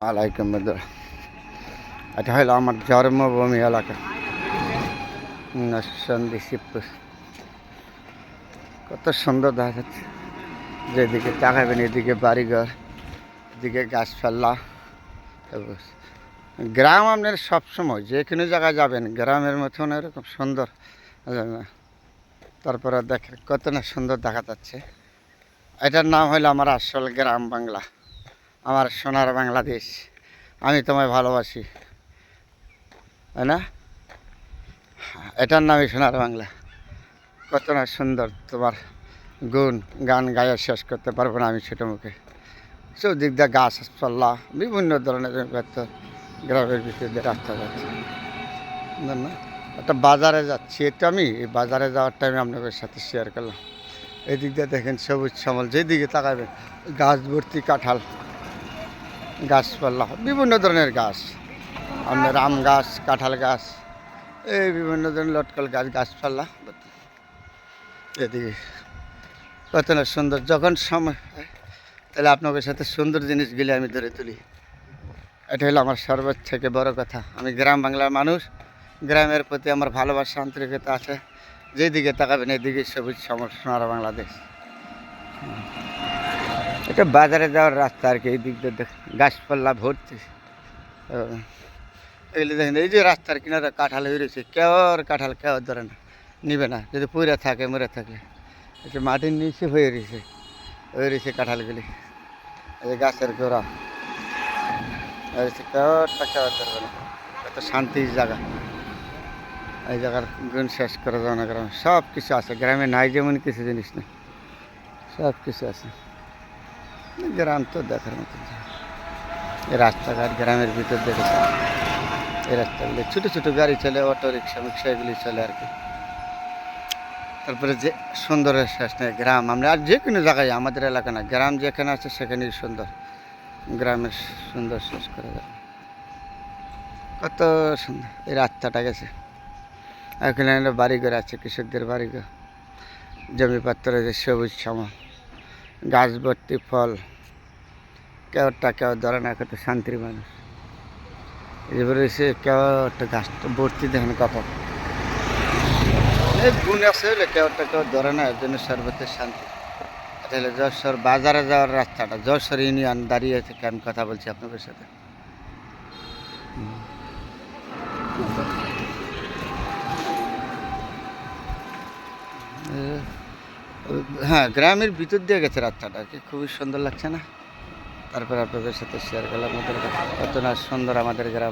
আলাইকুম এটা হলো আমার জন্মভূমি এলাকা। কত সুন্দর দেখা যাচ্ছে। যেদিকে তাকাবেন, এদিকে বাড়িঘর, এদিকে গাছপালা। গ্রাম আপনার সবসময় যে কোনো জায়গায় যাবেন, গ্রামের মতন এরকম সুন্দর। তারপরে দেখেন কত না সুন্দর দেখা যাচ্ছে। এটার নাম হলো আমার আসল গ্রাম বাংলা। আমার সোনার বাংলাদেশ। আমি তোমায় ভালোবাসি। তাই না? এটার নামই সোনার বাংলা। কত না সুন্দর তোমার গুণ, গান গায়ে শেষ করতে পারব না আমি ছোটো মুখে। চৌদিক দিয়ে গাছপালা, বিভিন্ন ধরনের গ্রামের ভিতরে দিয়ে রাস্তা যাচ্ছে। একটা বাজারে যাচ্ছি, এটা আমি। এই বাজারে যাওয়ার টাইমে আপনাদের সাথে শেয়ার করলাম। এদিক দিয়ে দেখেন সবুজ শ্যামল যেদিকে তাকাবেন, গাছ ভর্তি কাঁঠাল। গাছপালা বিভিন্ন ধরনের গাছ। আপনার আম গাছ, কাঁঠাল গাছ, এই বিভিন্ন ধরনের লটকল গাছ গাছপালা এদিকে কত না সুন্দর, যখন সময় তাহলে আপনাদের সাথে সুন্দর জিনিসগুলি আমি ধরে তুলি। এটা হলো আমার সর্বোচ্চ থেকে বড় কথা। আমি গ্রাম বাংলার মানুষ, গ্রামের প্রতি আমার ভালোবাসা, আন্তরিকতা আছে। যেদিকে তাকাবেন, এদিকে সবুজ সমস্যা বাংলাদেশ। এটা বাজারে যাওয়ার রাস্তা আর কি এই দিক দিয়ে দেখ গাছপালা ভর্তি। ও, এগুলি দেখেন এই যে রাস্তার কিনারে কাঁঠাল হয়ে রয়েছে কেউ আর কাঁঠাল কেউ ধরে না নিবে না যদি পুরে থাকে মরে থাকে। যে মাটির নিচে হয়ে রয়েছে হয়ে রয়েছে কাঁঠালগুলি। এই গাছের গোড়া একটা ধরবে না। কত শান্তির জায়গা। এই জায়গার গুণ শেষ করে না গ্রামে সব কিছু আছে গ্রামে নাই যেমন কিছু জিনিস নেই সব কিছু আছে। গ্রাম তো দেখার মতো রাস্তাঘাট গ্রামের ভিতর দেখেছে এই রাস্তাগুলি ছোটো ছোটো গাড়ি চলে, অটো রিক্সা মিক্সা এগুলি চলে আর কি। তারপরে যে সুন্দরের শেষ নেই, গ্রাম। আমরা আর যে কোনো জায়গায়, আমাদের এলাকা না, গ্রাম যেখানে আছে সেখানেই সুন্দর। গ্রামের সুন্দর শেষ করে যাবে কত সুন্দর। এই রাস্তাটা গেছে। এখানে বাড়িঘর আছে, কৃষকদের বাড়িঘর। জমি পাত্রে যে সবুজ শ্যামল গাছ ভর্তি ফল। কেউটা কেউ ধরে না, কত শান্তির মানুষ। এবারে সে কেউ একটা গাছটা ভর্তি দেখেন কাপড় এই গুণ আছে হলে কেউটা কেউ ধরে না, এর জন্য সর্বত্র শান্তি। এটা হলো যশোর বাজারে যাওয়ার রাস্তাটা, যশোর ইউনিয়ন দাঁড়িয়ে থেকে আমি কথা বলছি আপনাদের সাথে। হ্যাঁ গ্রামের ভিতর দিয়ে গেছে রাস্তাটা। কি খুবই সুন্দর লাগছে না? তারপর আপনাদের সাথে শেয়ার করলাম। কত না সুন্দর আমাদের গ্রাম।